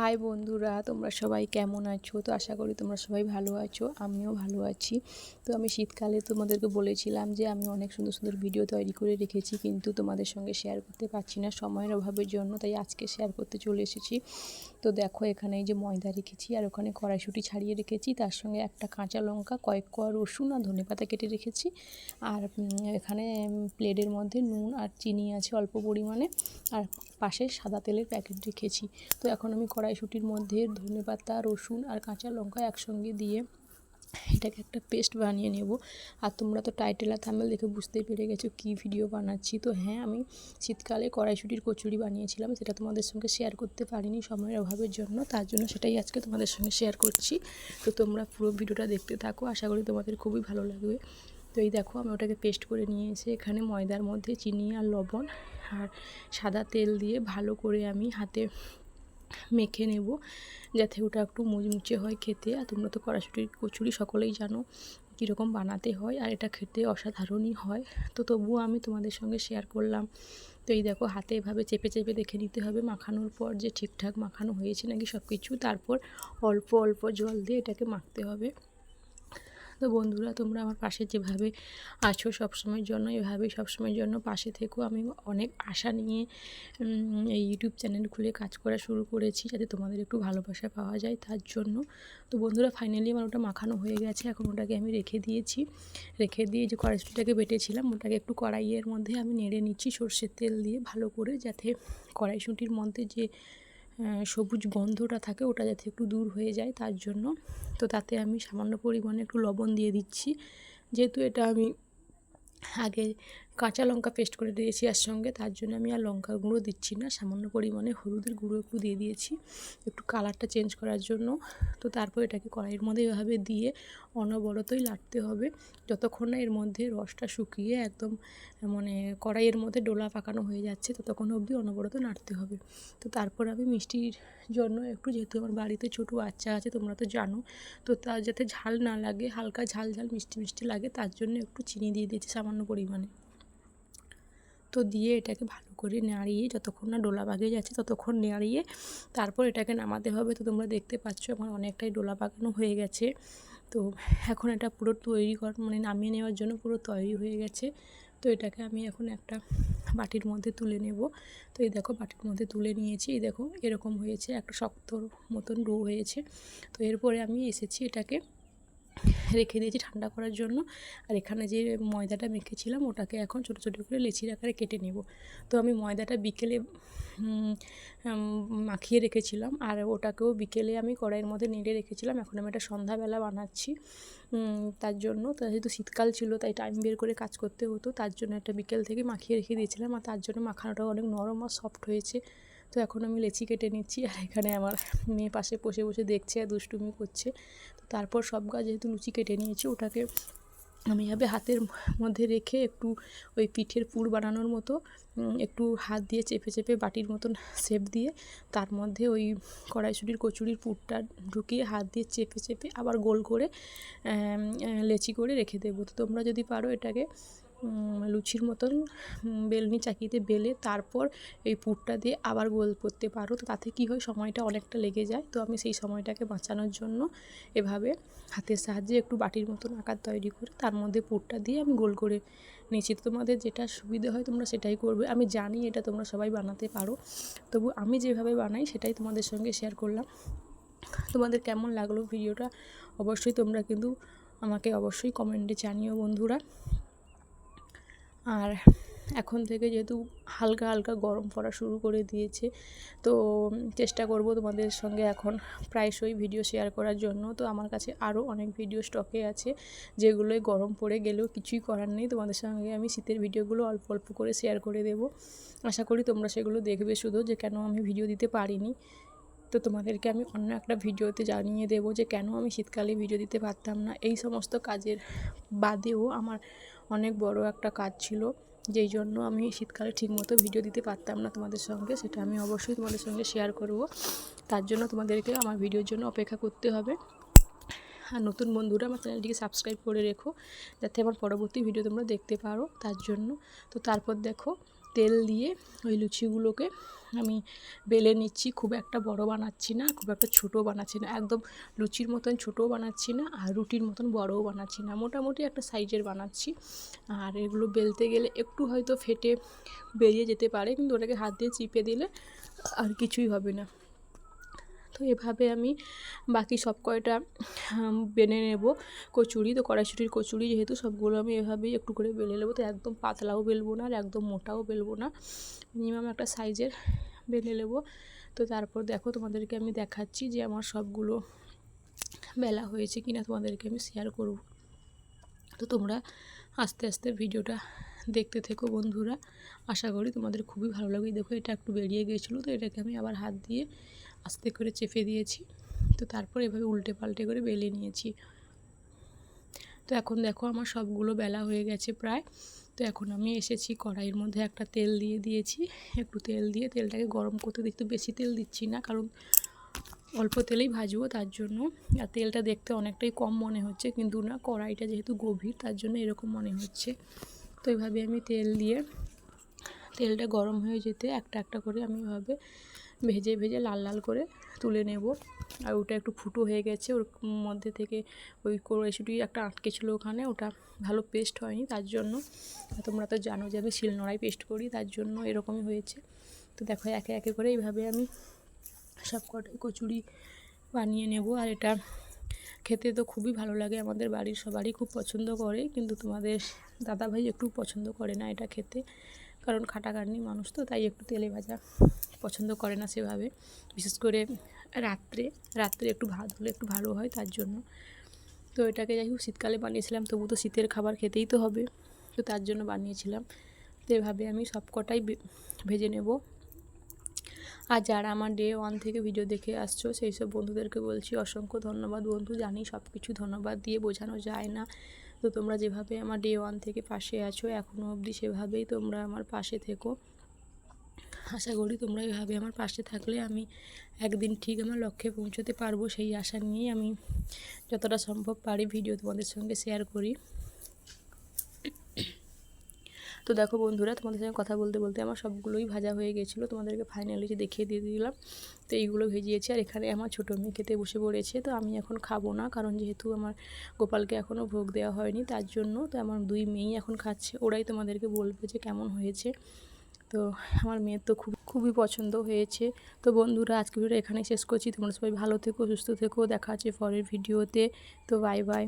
High বন্ধুরা, তোমরা সবাই কেমন আছো? তো আশা করি তোমরা সবাই ভালো আছো, আমিও ভালো আছি। তো আমি শীতকালে তোমাদেরকে বলেছিলাম যে আমি অনেক সুন্দর সুন্দর ভিডিও তৈরি করে রেখেছি, কিন্তু তোমাদের সঙ্গে শেয়ার করতে পারছি না সময়ের অভাবের জন্য, তাই আজকে শেয়ার করতে চলে এসেছি। তো দেখো, এখানে এই যে ময়দা রেখেছি, আর ওখানে কড়াইশুঁটি ছাড়িয়ে রেখেছি, তার সঙ্গে একটা কাঁচা লঙ্কা, কয়েক কোয়া রসুন আর ধনে পাতা কেটে রেখেছি। আর এখানে প্লেটের মধ্যে নুন আর চিনি আছে অল্প পরিমাণে, আর পাশে সাদা তেলের প্যাকেট রেখেছি। তো এখন আমি কড়াইশুঁটির মধ্যে ধনে পাতা, রসুন আর কাঁচা লঙ্কা একসঙ্গে দিয়ে এটাকে একটা পেস্ট বানিয়ে নেব। আর তোমরা তো টাইটেল আর থাম্বেল দেখে বুঝতেই পেরে গেছো কী ভিডিও বানাচ্ছি। তো হ্যাঁ আমি শীতকালে কড়াইশুঁটির কচুরি বানিয়েছিলাম, সেটা তোমাদের সঙ্গে শেয়ার করতে পারিনি সময়ের অভাবের জন্য, তার জন্য সেটাই আজকে তোমাদের সঙ্গে শেয়ার করছি। তো তোমরা পুরো ভিডিওটা দেখতে থাকো, আশা করি তোমাদের খুবই ভালো লাগবে। তো এই দেখো, আমি ওটাকে পেস্ট করে নিয়ে এসে এখানে ময়দার মধ্যে চিনি আর লবণ আর সাদা তেল দিয়ে ভালো করে আমি হাতে মেখে নেব যাতে ওটা একটু মুচমুচে হয় খেতে। আর তোমরা তো কড়াশুটির কচুরি সকলেই জানো কীরকম বানাতে হয় আর এটা খেতে অসাধারণই হয়। তো তবুও আমি তোমাদের সঙ্গে শেয়ার করলাম। তো এই দেখো হাতে এভাবে চেপে চেপে দেখে নিতে হবে মাখানোর পর যে ঠিকঠাক মাখানো হয়েছে নাকি সব কিছু তারপর অল্প অল্প জল দিয়ে এটাকে মাখতে হবে। তো বন্ধুরা, তোমরা আমার পাশে যেভাবে আছো সবসময়ের জন্য, এভাবেই সবসময়ের জন্য পাশে থেকো। আমি অনেক আশা নিয়ে এই ইউটিউব চ্যানেল খুলে কাজ করা শুরু করেছি যাতে তোমাদের একটু ভালোবাসা পাওয়া যায় তার জন্য। তো বন্ধুরা ফাইনালি আমার ওটা মাখানো হয়ে গেছে। এখন ওটাকে আমি রেখে দিয়েছি। রেখে দিয়ে যে কড়াইশুটিটাকে বেটেছিলাম, ওটাকে একটু কড়াইয়ের মধ্যে আমি নেড়ে নিচ্ছি সর্ষের তেল দিয়ে ভালো করে, যাতে কড়াইশুটির মধ্যে যে সবুজ গন্ধটা থাকে, ওটা যাতে একটু দূর হয়ে যায় তার জন্য। তো তাতে আমি সামান্য পরিমাণে একটু লবণ দিয়ে দিচ্ছি। যেহেতু এটা আমি আগে কাঁচা লঙ্কা পেস্ট করে দিয়েছি আর সঙ্গে তার জন্য আমি আর লঙ্কার গুঁড়ো দিচ্ছি না, সামান্য পরিমাণে হলুদের গুঁড়ো একটু দিয়ে দিয়েছি, একটু কালারটা চেঞ্জ করার জন্য। তো তারপর এটাকে কড়াইয়ের মধ্যে এভাবে দিয়ে অনবরতই লাটতে হবে, যতক্ষণ না এর মধ্যে রসটা শুকিয়ে একদম মানে কড়াইয়ের মধ্যে ডোলা পাকানো হয়ে যাচ্ছে, ততক্ষণ অবধি অনবরত নাড়তে হবে। তো তারপর আমি মিষ্টির জন্য একটু, যেহেতু আমার বাড়িতে ছোটো বাচ্চা আছে, তোমরা তো জানো, তো তার যাতে ঝাল না লাগে, হালকা ঝাল ঝাল মিষ্টি মিষ্টি লাগে, তার জন্য একটু চিনি দিয়ে দিয়েছি সামান্য পরিমাণে। তো দিয়ে এটাকে ভালো করে নাড়িয়ে যতক্ষণ না ডোলা পাকে যাচ্ছে ততক্ষণ নাড়িয়ে তারপর এটাকে নামাতে হবে। তো তোমরা দেখতে পাচ্ছ আমার অনেকটাই ডোলা পাকানো হয়ে গেছে। তো এখন এটা পুরো তৈরি কর মানে নামিয়ে নেওয়ার জন্য পুরো তৈরি হয়ে গেছে। তো এটাকে আমি এখন একটা বাটির মধ্যে তুলে নেব। তো এই দেখো বাটির মধ্যে তুলে নিয়েছি। এই দেখো এরকম হয়েছে, একটা শক্তর মতন ডো হয়েছে। তো এরপরে আমি এসেছি এটাকে রেখে দিয়েছি ঠান্ডা করার জন্য। আর এখানে যে ময়দাটা মেখেছিলাম, ওটাকে এখন ছোটো ছোটো করে লেচির আকারে কেটে নেব। তো আমি ময়দাটা বিকেলে মাখিয়ে রেখেছিলাম। আর ওটাকেও বিকেলে আমি কড়াইয়ের মধ্যে নেড়ে রেখেছিলাম। এখন আমি এটা সন্ধ্যাবেলা বানাচ্ছি তার জন্য। তো যেহেতু শীতকাল ছিল, তাই টাইম বের করে কাজ করতে হতো। তার জন্য একটা বিকেল থেকে মাখিয়ে রেখে দিয়েছিলাম। আর তার জন্য মাখানোটাও অনেক নরম আর সফট হয়েছে। তো এখন আমি লেচি কেটে নিচ্ছি আর এখানে আমার মেয়ে পাশে বসে বসে দেখছে আর দুষ্টুমি করছে। তো তারপর সব গাছ যেহেতু লুচি কেটে নিয়েছি, ওটাকে আমি এভাবে হাতের মধ্যে রেখে একটু ওই পিঠের পুর বানানোর মতো একটু হাত দিয়ে চেপে চেপে বাটির মতন শেপ দিয়ে তার মধ্যে ওই কড়াইশুটির কচুরির পুরটা ঢুকিয়ে হাত দিয়ে চেপে চেপে আবার গোল করে লেচি করে রেখে দেবো। তো তোমরা যদি পারো এটাকে লুচির মতন বেলনি চাকিতে বেলে তারপর এই পুরটা দিয়ে আবার গোল করতে পারো। তো তাতে কী হয়, সময়টা অনেকটা লেগে যায়। তো আমি সেই সময়টাকে বাঁচানোর জন্য এভাবে হাতের সাহায্যে একটু বাটির মতন আকার তৈরি করে তার মধ্যে পুরটা দিয়ে আমি গোল করে নিয়েছি। তোমাদের যেটা সুবিধে হয়, তোমরা সেটাই করবে। আমি জানি এটা তোমরা সবাই বানাতে পারো। তবু আমি যেভাবে বানাই, সেটাই তোমাদের সঙ্গে শেয়ার করলাম। তোমাদের কেমন লাগল ভিডিওটা? অবশ্যই তোমরা কিন্তু আমাকে অবশ্যই কমেন্টে জানিও বন্ধুরা। আর এখন থেকে যেহেতু হালকা হালকা গরম পড়া শুরু করে দিয়েছে, তো চেষ্টা করব তোমাদের সঙ্গে এখন প্রায়শই ভিডিও শেয়ার করার জন্য। তো আমার কাছে আরও অনেক ভিডিও স্টকে আছে যেগুলোই গরম পড়ে গেলেও কিছুই করার নেই। তোমাদের সঙ্গে আমি শীতের ভিডিওগুলো অল্প অল্প করে শেয়ার করে দেব। আশা করি তোমরা সেগুলো দেখবে শুধু যে কেন আমি ভিডিও দিতে পারিনি। তো তোমাদেরকে আমি অন্য একটা ভিডিওতে জানিয়ে দেবো যে কেন আমি শীতকালে ভিডিও দিতে পারতাম না। এই সমস্ত কাজের বাদেও আমার অনেক বড় একটা কাজ ছিল, যেই জন্য আমি শীতকালে ঠিকমতো ভিডিও দিতে পারতাম না তোমাদের সঙ্গে, সেটা আমি অবশ্যই তোমাদের সঙ্গে শেয়ার করব। তার জন্য তোমাদেরকে আমার ভিডিওর জন্য অপেক্ষা করতে হবে। আর নতুন বন্ধুরা আমার চ্যানেলটিকে সাবস্ক্রাইব করে রেখো, যাতে আমার পরবর্তী ভিডিও তোমরা দেখতে পারো তার জন্য। তো তারপর দেখো তেল দিয়ে ওই লুচিগুলোকে আমি বেলে নিচ্ছি। খুব একটা বড় বানাচ্ছি না, খুব একটা ছোটো বানাচ্ছি না, একদম লুচির মতন ছোটোও বানাচ্ছি না আর রুটির মতন বড়ও বানাচ্ছি না। মোটামুটি একটা সাইজের বানাচ্ছি। আর এগুলো বেলতে গেলে একটু হয়তো ফেটে বেরিয়ে যেতে পারে, কিন্তু ওটাকে হাত দিয়ে চিপে দিলে আর কিছুই হবে না। তো এভাবে আমি বাকি সব কয়টা বেনে নেব। কচুরি তো কড়াইশুটির কচুরি যেহেতু সবগুলো আমি এভাবেই একটু করে বেলে নেব। তো একদম পাতলাও বেলবো না আর একদম মোটাও বেলবো না। মিনিমাম একটা সাইজের বেলে নেব। তো তারপর দেখো তোমাদেরকে আমি দেখাচ্ছি যে আমার সবগুলো বেলা হয়েছে কিনা তোমাদেরকে আমি শেয়ার করব। তো তোমরা আস্তে আস্তে ভিডিওটা দেখতে থেকো বন্ধুরা। আশা করি তোমাদের খুবই ভালো লাগবে। দেখো এটা একটু বেরিয়ে গিয়েছিল তো এটাকে আমি আবার হাত দিয়ে আস্তে করে চেপে দিয়েছি। তো তারপর এভাবে উল্টে পাল্টে করে বেলে নিয়েছি। তো এখন দেখো আমার সবগুলো বেলা হয়ে গেছে প্রায়। তো এখন আমি এসেছি কড়াইয়ের মধ্যে একটা তেল দিয়ে দিয়েছি। একটু তেল দিয়ে তেলটাকে গরম করতে দেখতে বেশি তেল দিচ্ছি না, কারণ অল্প তেলেই ভাজবো তার জন্য। আর তেলটা দেখতে অনেকটাই কম মনে হচ্ছে, কিন্তু না, কড়াইটা যেহেতু গভীর, তার জন্য এরকম মনে হচ্ছে। তো এইভাবে আমি তেল দিয়ে, তেলটা গরম হয়ে যেতে একটা একটা করে আমি এভাবে ভেজে ভেজে লাল লাল করে তুলে নেব। আর ওটা একটু ফুটো হয়ে গেছে, ওর মধ্যে থেকে ওই কড়াইশুটি একটা আটকে ছিল ওখানে, ওটা ভালো পেস্ট হয়নি, তার জন্য। তোমরা তো জানো যে আমি শিলনোড়ায় পেস্ট করি, তার জন্য এরকমই হয়েছে। তো দেখো, একে একে করে এইভাবে আমি সব কটাই কচুরি বানিয়ে নেব। আর এটা খেতে তো খুবই ভালো লাগে, আমাদের বাড়ির সবারই খুব পছন্দ করে, কিন্তু তোমাদের দাদাভাই একটু পছন্দ করে না এটা খেতে। কারণ খাটাখাটনি মানুষ তো, তাই একটু তেলে ভাজা পছন্দ করে না সেভাবে। বিশেষ করে রাত্রে রাত্রে একটু ভাত হলে একটু ভালো হয় তার জন্য। তো এটাকে যাই হোক, শীতকালে বানিয়েছিলাম, তবু তো শীতের খাবার খেতেই তো হবে। তো তার জন্য বানিয়েছিলাম। তো এভাবে আমি সব কটাই ভেজে নেব। আর যারা আমার ডে ওয়ান থেকে ভিডিও দেখে আসছো, সেই সব বন্ধুদেরকে বলছি, অসংখ্য ধন্যবাদ বন্ধু। জানি সব কিছু ধন্যবাদ দিয়ে বোঝানো যায় না। তো তোমরা যেভাবে আমার ডে ওয়ান থেকে পাশে আছো এখনও অবধি সেভাবেই তোমরা আমার পাশে থেকো। আশা করি তোমরা এভাবে আমার পাশে থাকলে আমি একদিন ঠিক আমার লক্ষ্যে পৌঁছতে পারব, সেই আশা নিয়েই আমি যতটা সম্ভব পারি ভিডিও তোমাদের সঙ্গে শেয়ার করি। তো দেখো বন্ধুরা, তোমাদের সঙ্গে কথা বলতে বলতে আমার সবগুলোই ভাজা হয়ে গেছিল। তোমাদেরকে ফাইনালি যে দেখিয়ে দিয়ে দিলাম, তো এইগুলো ভেজিয়েছি। আর এখানে আমার ছোটো মেয়ে খেতে বসে পড়েছে, তো আমি এখন খাব না, কারণ যেহেতু আমার গোপালকে এখনও ভোগ দেওয়া হয়নি, তার জন্য তো আমার দুই মেয়েই এখন খাচ্ছে। ওরাই তোমাদেরকে বলবে যে কেমন হয়েছে। তো আমার মেয়ের তো খুব, খুবই পছন্দ হয়েছে। তো বন্ধুরা, আজকে ভিডিও এখানেই শেষ করছি। তোমরা সবাই ভালো থেকো, সুস্থ থেকো। দেখা হচ্ছে পরের ভিডিওতে। তো বাই বাই